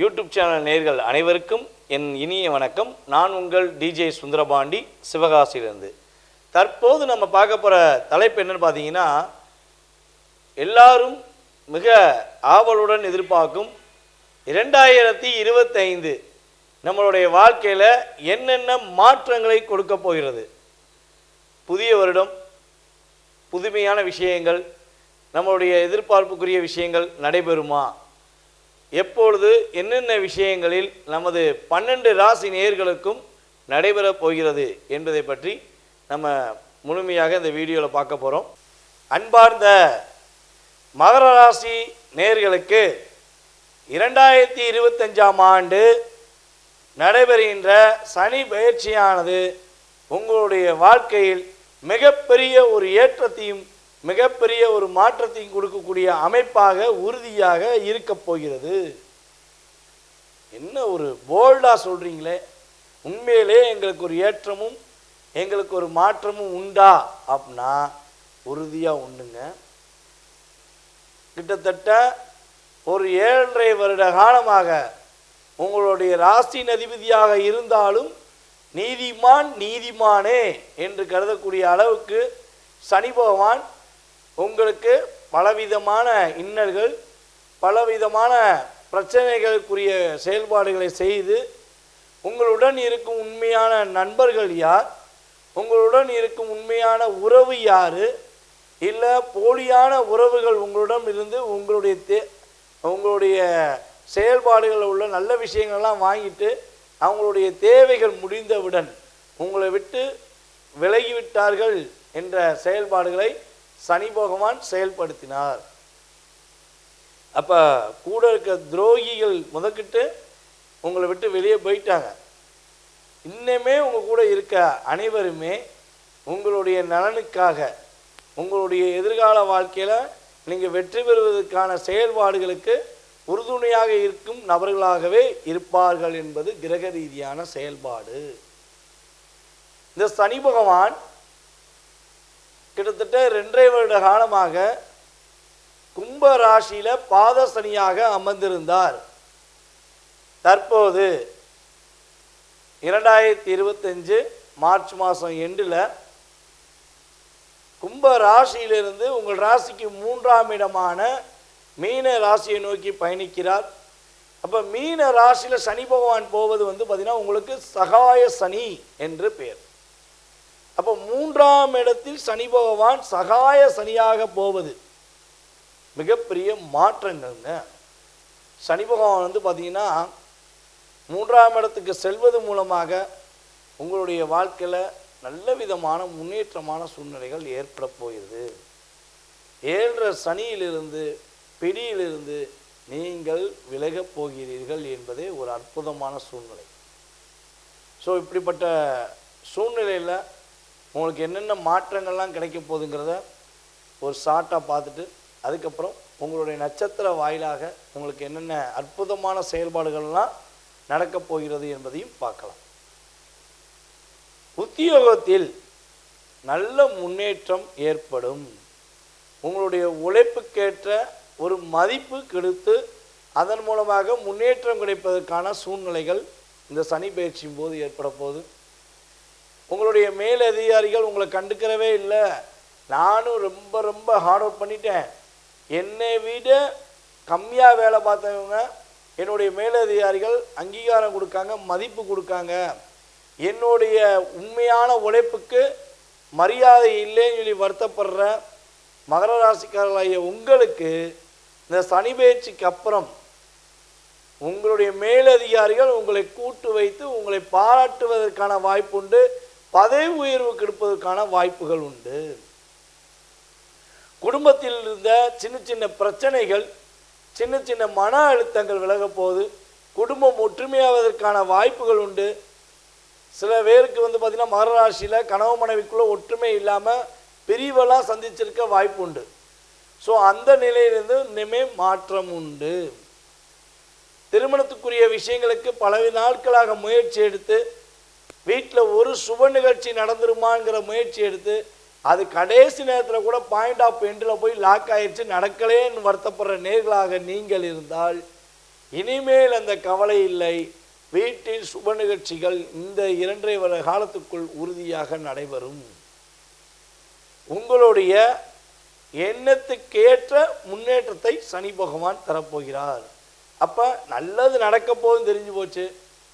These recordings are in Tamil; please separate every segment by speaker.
Speaker 1: யூடியூப் சேனல் நேர்கள் அனைவருக்கும் என் இனிய வணக்கம். நான் உங்கள் டிஜே சுந்தரபாண்டி சிவகாசியிலிருந்து. தற்போது நம்ம பார்க்க போகிற தலைப்பு என்னன்னு பார்த்தீங்கன்னா எல்லாரும் மிக ஆவலுடன் எதிர்பார்க்கும் இரண்டாயிரத்தி இருபத்தைந்து நம்மளுடைய வாழ்க்கையில் என்னென்ன மாற்றங்களை கொடுக்க போகிறது? புதிய வருடம் புதுமையான விஷயங்கள் நம்மளுடைய எதிர்பார்ப்புக்குரிய விஷயங்கள் நடைபெறுமா? எப்பொழுது என்னென்ன விஷயங்களில் நமது பன்னெண்டு ராசி நேர்களுக்கும் நடைபெறப் போகிறது என்பதை பற்றி நம்ம முழுமையாக இந்த வீடியோவில் பார்க்க போகிறோம் அன்பார்ந்த மகர ராசி நேர்களுக்கு இரண்டாயிரத்தி இருபத்தஞ்சாம் ஆண்டு நடைபெறுகின்ற சனி பயிற்சியானது உங்களுடைய வாழ்க்கையில் மிகப்பெரிய ஒரு ஏற்றத்தையும் மிகப்பெரிய ஒரு மாற்றத்தையும் கொடுக்கக்கூடிய அமைப்பாக உறுதியாக இருக்க போகிறது. என்ன ஒரு போல்டாக சொல்கிறீங்களே உண்மையிலே எங்களுக்கு ஒரு ஏற்றமும் எங்களுக்கு ஒரு மாற்றமும் உண்டா? அப்படின்னா உறுதியாக உண்டுங்க. கிட்டத்தட்ட ஒரு ஏழரை வருட காலமாக உங்களுடைய ராசி அதிபதியாக இருந்தாலும் நீதிமான் நீதிமானே என்று கருதக்கூடிய அளவுக்கு சனி பகவான் உங்களுக்கு பலவிதமான இன்னல்கள் பலவிதமான பிரச்சனைகளுக்குரிய செயல்பாடுகளை செய்து உங்களுடன் இருக்கும் உண்மையான நண்பர்கள் யார் உங்களுடன் இருக்கும் உண்மையான உறவு யார் இல்லை போலியான உறவுகள் உங்களிடம் இருந்து உங்களுடைய தே உங்களுடைய செயல்பாடுகளில் உள்ள நல்ல விஷயங்கள்லாம் வாங்கிட்டு அவங்களுடைய தேவைகள் முடிந்தவுடன் உங்களை விட்டு விலகிவிட்டார்கள் என்ற செயல்பாடுகளை சனி பகவான் செயல்படுத்தினார். அப்போ கூட இருக்க துரோகிகள் முதக்கிட்டு உங்களை விட்டு வெளியே போயிட்டாங்க. இன்னுமே உங்கள் கூட இருக்க அனைவருமே உங்களுடைய நலனுக்காக உங்களுடைய எதிர்கால வாழ்க்கையில் நீங்கள் வெற்றி பெறுவதற்கான செயல்பாடுகளுக்கு உறுதுணையாக இருக்கும் நபர்களாகவே இருப்பார்கள் என்பது கிரக ரீதியான செயல்பாடு. இந்த சனி பகவான் கிட்டத்தட்ட ரெண்டரை வருட காலமாக கும்ப ராசியில் பாத சனியாக அமர்ந்திருந்தார். தற்போது இரண்டாயிரத்தி இருபத்தஞ்சு மார்ச் மாதம் எண்டில் கும்ப ராசியிலிருந்து உங்கள் ராசிக்கு மூன்றாம் இடமான மீன ராசியை நோக்கி பயணிக்கிறார். அப்போ மீன ராசியில் சனி பகவான் போவது வந்து பார்த்திங்கன்னா உங்களுக்கு சகாய சனி என்று பெயர் அப்போ மூன்றாம் இடத்தில் சனி பகவான் சகாய சனியாக போவது மிகப்பெரிய மாற்றங்கள்ங்க. சனி பகவான் வந்து பார்த்தீங்கன்னா மூன்றாம் இடத்துக்கு செல்வது மூலமாக உங்களுடைய வாழ்க்கையில் நல்ல விதமான முன்னேற்றமான சூழ்நிலைகள் ஏற்பட போகிறது. ஏழரை சனியிலிருந்து பிடியிலிருந்து நீங்கள் விலகப் போகிறீர்கள் என்பதே ஒரு அற்புதமான சூழ்நிலை. ஸோ இப்படிப்பட்ட சூழ்நிலையில் உங்களுக்கு என்னென்ன மாற்றங்கள்லாம் கிடைக்க போகுதுங்கிறத ஒரு ஷார்ட்டாக பார்த்துட்டு அதுக்கப்புறம் உங்களுடைய நட்சத்திர வாயிலாக உங்களுக்கு என்னென்ன அற்புதமான செயல்பாடுகள்லாம் நடக்கப் போகிறது என்பதையும் பார்க்கலாம். உத்தியோகத்தில் நல்ல முன்னேற்றம் ஏற்படும். உங்களுடைய உழைப்புக்கேற்ற ஒரு மதிப்பு கெடுத்து அதன் மூலமாக முன்னேற்றம் கிடைப்பதற்கான சூழ்நிலைகள் இந்த சனி பயிற்சியின் போது ஏற்பட போகுது. உங்களுடைய மேலதிகாரிகள் உங்களை கண்டுக்கிறவே இல்லை. நானும் ரொம்ப ரொம்ப ஹார்ட் ஒர்க் பண்ணிட்டேன். என்னை விட கம்மியாக வேலை பார்த்தவங்க என்னுடைய மேலதிகாரிகள் அங்கீகாரம் கொடுக்காங்க மதிப்பு கொடுக்காங்க. என்னுடைய உண்மையான உழைப்புக்கு மரியாதை இல்லைன்னு சொல்லி வருத்தப்படுற மகர ராசிக்காரர்களாகிய உங்களுக்கு இந்த சனி பயிற்சிக்கு அப்புறம் உங்களுடைய மேலதிகாரிகள் உங்களை கூட்டு வைத்து உங்களை பாராட்டுவதற்கான வாய்ப்புண்டு பதவி உயர்வு கிடைப்பதற்கான வாய்ப்புகள் உண்டு. குடும்பத்தில் இருந்த சின்ன சின்ன பிரச்சனைகள் சின்ன சின்ன மன அழுத்தங்கள் விலகப்போகுது குடும்பம் ஒற்றுமையாவதற்கான வாய்ப்புகள் உண்டு. சில பேருக்கு வந்து பார்த்திங்கன்னா மகராசியில் கனவு மனைவிக்குள்ளே ஒற்றுமை இல்லாமல் பிரிவெல்லாம் சந்திச்சிருக்க வாய்ப்பு உண்டு. ஸோ அந்த நிலையிலிருந்து இனிமே மாற்றம் உண்டு. திருமணத்துக்குரிய விஷயங்களுக்கு பல நாட்களாக முயற்சி எடுத்து வீட்டில் ஒரு சுப நிகழ்ச்சி நடந்துருமாங்கிற முயற்சி எடுத்து அது கடைசி நேரத்தில் கூட பாயிண்ட் ஆஃப் எண்டில் போய் லாக் ஆயிடுச்சு நடக்கலேன்னு வருத்தப்படுற நேர்களாக நீங்கள் இருந்தால் இனிமேல் அந்த கவலை இல்லை. வீட்டில் சுப நிகழ்ச்சிகள் இந்த இரண்டரை வர காலத்துக்குள் உறுதியாக நடைபெறும். உங்களுடைய எண்ணத்துக்கேற்ற முன்னேற்றத்தை சனி பகவான் தரப்போகிறார். அப்போ நல்லது நடக்க போகுதுன்னு தெரிஞ்சு போச்சு.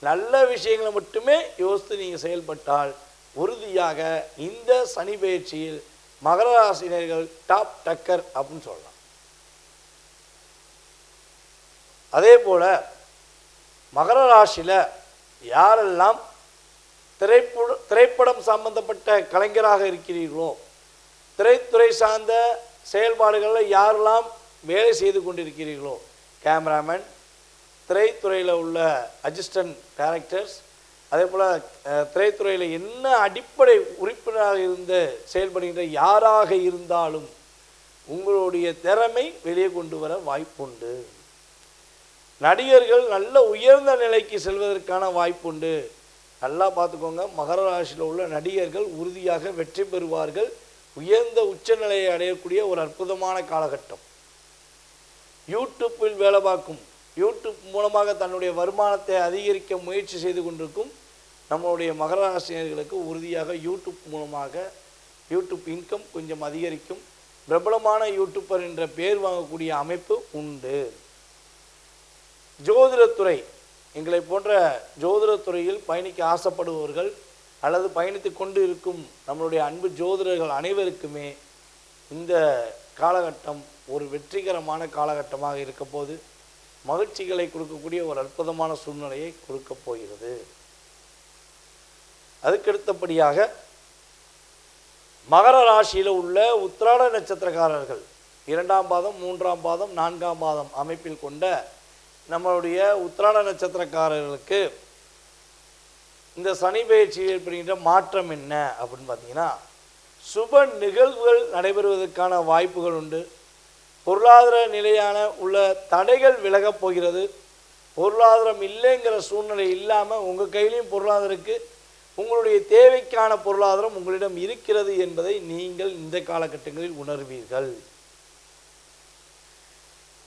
Speaker 1: நல்ல விஷயங்களை மட்டுமே யோசித்து நீங்கள் செயல்பட்டால் உறுதியாக இந்த சனி பயிற்சியில் மகர ராசினியர்கள் டாப் டக்கர் அப்படின்னு சொல்லலாம். அதே போல் மகர ராசியில் யாரெல்லாம் திரைப்பட திரைப்படம் சம்பந்தப்பட்ட கலைஞராக இருக்கிறீர்களோ திரைத்துறை சார்ந்த செயல்பாடுகளில் யாரெல்லாம் வேலை செய்து கொண்டிருக்கிறீர்களோ கேமராமேன் திரைத்துறையில் உள்ள அசிஸ்டன்ட் டேரக்டர்ஸ் அதே போல் திரைத்துறையில் என்ன அடிப்படை உறுப்பினராக இருந்து செயல்படுகின்ற யாராக இருந்தாலும் உங்களுடைய திறமை வெளியே கொண்டு வர வாய்ப்புண்டு. நடிகர்கள் நல்ல உயர்ந்த நிலைக்கு செல்வதற்கான வாய்ப்புண்டு. நல்லா பார்த்துக்கோங்க மகர ராசியில் உள்ள நடிகர்கள் உறுதியாக வெற்றி பெறுவார்கள். உயர்ந்த உச்சநிலையை அடையக்கூடிய ஒரு அற்புதமான காலகட்டம். யூடியூப்பில் வேலை பார்க்கும் யூடியூப் மூலமாக தன்னுடைய வருமானத்தை அதிகரிக்க முயற்சி செய்து கொண்டிருக்கும் நம்மளுடைய மகராசினியர்களுக்கு உறுதியாக யூடியூப் மூலமாக யூடியூப் இன்கம் கொஞ்சம் அதிகரிக்கும். பிரபலமான யூடியூப்பர் என்ற பேர் வாங்கக்கூடிய அமைப்பு உண்டு. ஜோதிடத்துறை எங்களை போன்ற ஜோதிடத்துறையில் பயணிக்க ஆசைப்படுபவர்கள் அல்லது பயணித்து கொண்டு இருக்கும் நம்மளுடைய அன்பு ஜோதிடர்கள் அனைவருக்குமே இந்த காலகட்டம் ஒரு வெற்றிகரமான காலகட்டமாக இருக்க போது மகிழ்ச்சிகளை கொடுக்கக்கூடிய ஒரு அற்புதமான சூழ்நிலையை கொடுக்கப் போகிறது. அதுக்கடுத்தபடியாக மகர ராசியில் உள்ள உத்திராட நட்சத்திரக்காரர்கள் இரண்டாம் பாதம் மூன்றாம் பாதம் நான்காம் பாதம் அமைப்பில் கொண்ட நம்மளுடைய உத்திராட நட்சத்திரக்காரர்களுக்கு இந்த சனி பயிற்சியில் ஏற்படுகின்ற மாற்றம் என்ன அப்படின்னு பார்த்தீங்கன்னா சுப நிகழ்வுகள் நடைபெறுவதற்கான வாய்ப்புகள் உண்டு. பொருளாதார நிலையான உள்ள தடைகள் விலகப் போகிறது. பொருளாதாரம் இல்லைங்கிற சூழ்நிலை இல்லாமல் உங்கள் கையிலையும் பொருளாதாரம் இருக்குது உங்களுடைய தேவைக்கான பொருளாதாரம் உங்களிடம் இருக்கிறது என்பதை நீங்கள் இந்த காலகட்டங்களில் உணர்வீர்கள்.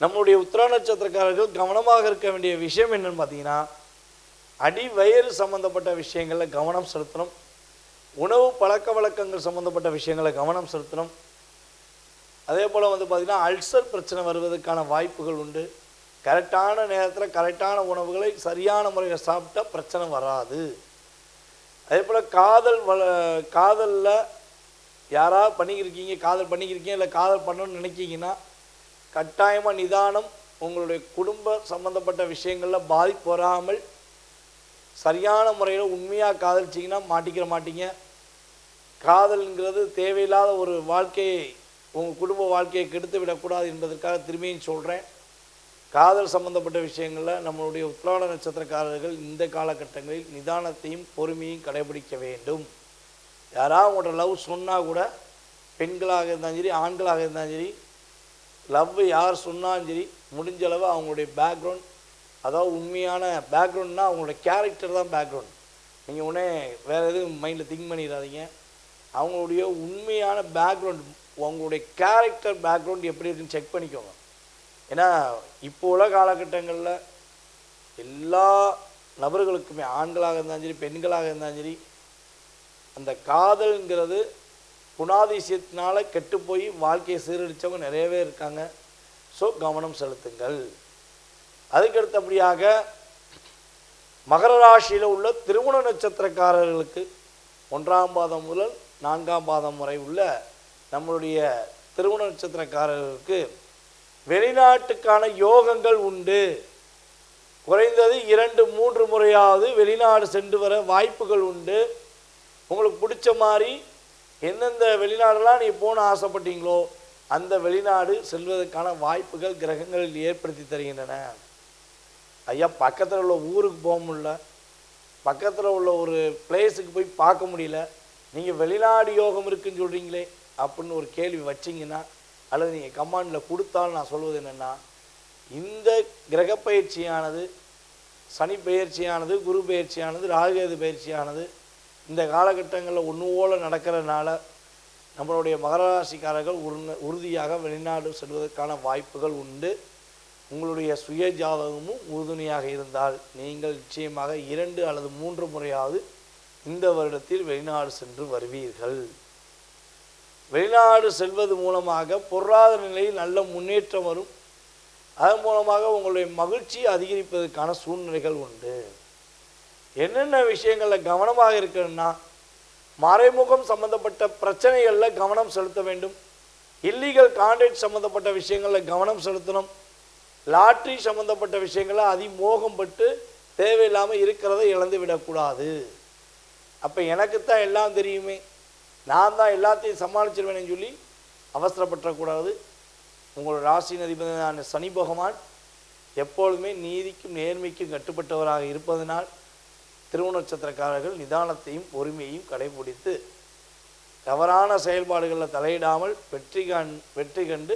Speaker 1: நம்முடைய உத்திரா நட்சத்திரக்காரர்கள் கவனமாக இருக்க வேண்டிய விஷயம் என்னன்னு பார்த்தீங்கன்னா அடி வயிறு சம்பந்தப்பட்ட விஷயங்களில் கவனம் செலுத்தணும். உணவு பழக்க வழக்கங்கள் சம்பந்தப்பட்ட விஷயங்களில் கவனம் செலுத்தணும். அதே போல் வந்து பார்த்திங்கன்னா அல்சர் பிரச்சனை வருவதற்கான வாய்ப்புகள் உண்டு. கரெக்டான நேரத்தில் கரெக்டான உணவுகளை சரியான முறையில் சாப்பிட்டா பிரச்சனை வராது. அதே போல் காதல் வள காதலில் யாராவது பண்ணிக்கிருக்கீங்க காதல் பண்ணிக்கிருக்கீங்க இல்லை காதல் பண்ணணும்னு நினைக்கிங்கன்னா கட்டாயமாக நிதானம் உங்களுடைய குடும்ப சம்மந்தப்பட்ட விஷயங்களில் பாதிப்பு வராமல் சரியான முறையில் உண்மையாக காதலிச்சிங்கன்னா மாட்டிக்கிற மாட்டீங்க. காதல்ங்கிறது தேவையில்லாத ஒரு வாழ்க்கையை உங்கள் குடும்ப வாழ்க்கையை கெடுத்து விடக்கூடாது என்பதற்காக திரும்பியும் சொல்கிறேன் காதல் சம்பந்தப்பட்ட விஷயங்களில் நம்மளுடைய உத்ராட நட்சத்திரக்காரர்கள் இந்த காலகட்டங்களில் நிதானத்தையும் பொறுமையும் கடைபிடிக்க வேண்டும். யாராவது உங்களோட லவ் சொன்னால் கூட பெண்களாக இருந்தாலும் சரி ஆண்களாக இருந்தாலும் சரி லவ் யார் சொன்னாலும் சரி முடிஞ்ச அளவு அவங்களுடைய பேக்ரவுண்ட் அதாவது உண்மையான பேக்ரவுண்ட்னா அவங்களோட கேரக்டர் தான் பேக்ரவுண்ட் நீங்கள் உடனே வேறு எதுவும் மைண்டில் திங்க் பண்ணிடாதீங்க. அவங்களுடைய உண்மையான பேக்ரவுண்ட் உங்களுடைய கேரக்டர் பேக்ரவுண்ட் எப்படி இருக்குன்னு செக் பண்ணிக்கோங்க. ஏன்னா இப்போ உள்ள காலகட்டங்களில் எல்லா நபர்களுக்குமே ஆண்களாக இருந்தாலும் சரி பெண்களாக இருந்தாலும் சரி அந்த காதல்ங்கிறது குணாதிசயத்தினால கெட்டு போய் வாழ்க்கையை சீரழித்தவங்க நிறையவே இருக்காங்க. ஸோ கவனம் செலுத்துங்கள். அதுக்கடுத்தபடியாக மகர ராசியில் உள்ள திருமண நட்சத்திரக்காரர்களுக்கு ஒன்றாம் பாதம் முதல் நான்காம் பாதம் வரை உள்ள நம்மளுடைய திருமண நட்சத்திரக்காரர்களுக்கு வெளிநாட்டுக்கான யோகங்கள் உண்டு. குறைந்தது இரண்டு மூன்று முறையாவது வெளிநாடு சென்று வர வாய்ப்புகள் உண்டு. உங்களுக்கு பிடிச்ச மாதிரி எந்தெந்த வெளிநாடுலாம் நீ போன ஆசைப்பட்டீங்களோ அந்த வெளிநாடு செல்வதற்கான வாய்ப்புகள் கிரகங்களில் ஏற்படுத்தி தருகின்றன. ஐயா பக்கத்தில் உள்ள ஊருக்கு போக முடியல. பக்கத்தில் உள்ள ஒரு பிளேஸுக்கு போய் பார்க்க முடியல. நீங்கள் வெளிநாடு யோகம் இருக்குன்னு சொல்கிறீங்களே அப்படின்னு ஒரு கேள்வி வச்சிங்கன்னா அல்லது நீங்கள் கமாண்டில் கொடுத்தாலும் நான் சொல்வது என்னென்னா இந்த கிரக பயிற்சியானது சனி பயிற்சியானது குரு பயிற்சியானது ராகுகேது பயிற்சியானது இந்த காலகட்டங்களில் ஒன்றுபோல் நடக்கிறதுனால நம்மளுடைய மகர ராசிக்காரர்கள் உறுதியாக வெளிநாடு செல்வதற்கான வாய்ப்புகள் உண்டு. உங்களுடைய சுய ஜாதகமும் உறுதுணையாக இருந்தால் நீங்கள் நிச்சயமாக இரண்டு அல்லது மூன்று முறையாவது இந்த வருடத்தில் வெளிநாடு சென்று வருவீர்கள். வெளிநாடு செல்வது மூலமாக பொருளாதார நிலையில் நல்ல முன்னேற்றம் வரும். அதன் மூலமாக உங்களுடைய மகிழ்ச்சி அதிகரிப்பதற்கான சூழ்நிலைகள் உண்டு. என்னென்ன விஷயங்களில் கவனமாக இருக்கணும்னா மறைமுகம் சம்பந்தப்பட்ட பிரச்சனைகளில் கவனம் செலுத்த வேண்டும். இல்லீகல் கான்ட்ராக்ட் சம்மந்தப்பட்ட விஷயங்களில் கவனம் செலுத்தணும். லாட்ரி சம்மந்தப்பட்ட விஷயங்களை அதிமோகம் பட்டு தேவையில்லாமல் இருக்கிறத இழந்து விடக்கூடாது. அப்போ எனக்கு தான் எல்லாம் தெரியுமே. நான் தான் எல்லாத்தையும் சமாளிச்சிருவேன்னு சொல்லி அவசரப்பற்றக்கூடாது உங்களோட ராசி அதிபதியான சனி பகவான் எப்பொழுதுமே நீதிக்கும் நேர்மைக்கும் கட்டுப்பட்டவராக இருப்பதனால் திருமண நட்சத்திரக்காரர்கள் நிதானத்தையும் பொறுமையையும் கடைபிடித்து தவறான செயல்பாடுகளில் தலையிடாமல் வெற்றி கண் வெற்றி கண்டு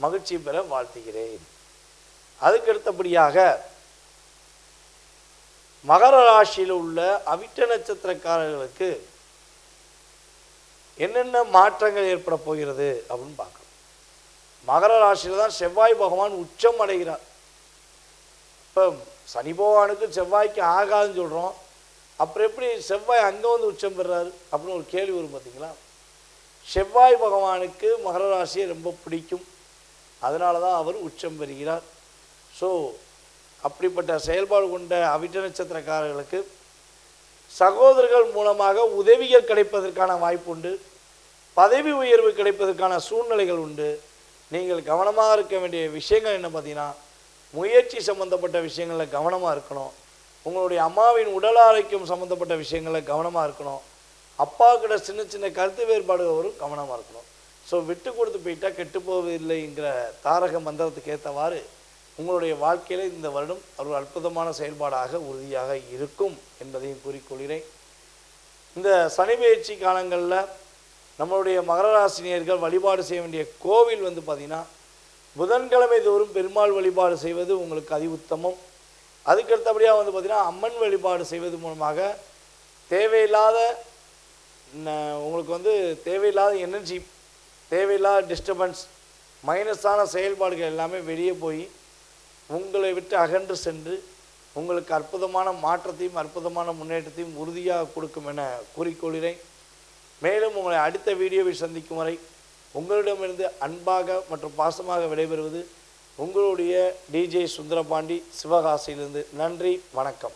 Speaker 1: மகிழ்ச்சி பெற வாழ்த்துகிறேன். அதுக்கடுத்தபடியாக மகர ராசியில் உள்ள அவிட்ட நட்சத்திரக்காரர்களுக்கு என்னென்ன மாற்றங்கள் ஏற்பட போகிறது அப்படின்னு பார்க்கணும். மகர ராசியில் தான் செவ்வாய் பகவான் உச்சம் அடைகிறார். இப்போ சனி பகவானுக்கு செவ்வாய்க்கு ஆகாதுன்னு சொல்கிறோம் அப்புறம் எப்படி செவ்வாய் அங்கே வந்து உச்சம் பெறாரு அப்படின்னு ஒரு கேள்வி வரும் பார்த்தீங்களா செவ்வாய் பகவானுக்கு மகர ராசியை ரொம்ப பிடிக்கும். அதனால தான் அவர் உச்சம் பெறுகிறார். ஸோ அப்படிப்பட்ட செயல்பாடு கொண்ட அவிட்ட நட்சத்திரக்காரர்களுக்கு சகோதரர்கள் மூலமாக உதவிகள் கிடைப்பதற்கான வாய்ப்பு உண்டு பதவி உயர்வு கிடைப்பதற்கான சூழ்நிலைகள் உண்டு. நீங்கள் கவனமாக இருக்க வேண்டிய விஷயங்கள் என்ன பார்த்தீங்கன்னா முயற்சி சம்மந்தப்பட்ட விஷயங்களில் கவனமாக இருக்கணும். உங்களுடைய அம்மாவின் உடல் ஆரோக்கியம் சம்மந்தப்பட்ட விஷயங்களில் கவனமாக இருக்கணும். அப்பா கிட்ட சின்ன சின்ன கருத்து வேறுபாடுகள் வரும் கவனமாக இருக்கணும். ஸோ விட்டு கொடுத்து போயிட்டா கெட்டு போவதில்லைங்கிற தாரக மந்திரத்துக்கு ஏற்றவாறு உங்களுடைய வாழ்க்கையில் இந்த வருடம் ஒரு அற்புதமான செயல்பாடாக உறுதியாக இருக்கும் என்பதையும் கூறிக்கொள்கிறேன். இந்த சனி பயிற்சி காலங்களில் நம்மளுடைய மகர ராசினியர்கள் வழிபாடு செய்ய வேண்டிய கோவில் வந்து பார்த்திங்கன்னா புதன்கிழமை தோறும் பெருமாள் வழிபாடு செய்வது உங்களுக்கு அதி உத்தமம் அதுக்கடுத்தபடியாக வந்து பார்த்திங்கன்னா அம்மன் வழிபாடு செய்வது மூலமாக தேவையில்லாத உங்களுக்கு வந்து தேவையில்லாத எனர்ஜி தேவையில்லாத டிஸ்டர்பன்ஸ் மைனஸான செயல்பாடுகள் எல்லாமே வெளியே போய் உங்களை விட்டு அகன்று சென்று உங்களுக்கு அற்புதமான மாற்றத்தையும் அற்புதமான முன்னேற்றத்தையும் உறுதியாக கொடுக்கும் என கூறிக்கொள்கிறேன். மேலும் உங்களை அடுத்த வீடியோவை சந்திக்கும் வரை உங்களிடமிருந்து அன்பாக மற்றும் பாசமாக விடைபெறுவது உங்களுடைய டிஜே சுந்தரபாண்டி சிவகாசியிலிருந்து. நன்றி வணக்கம்.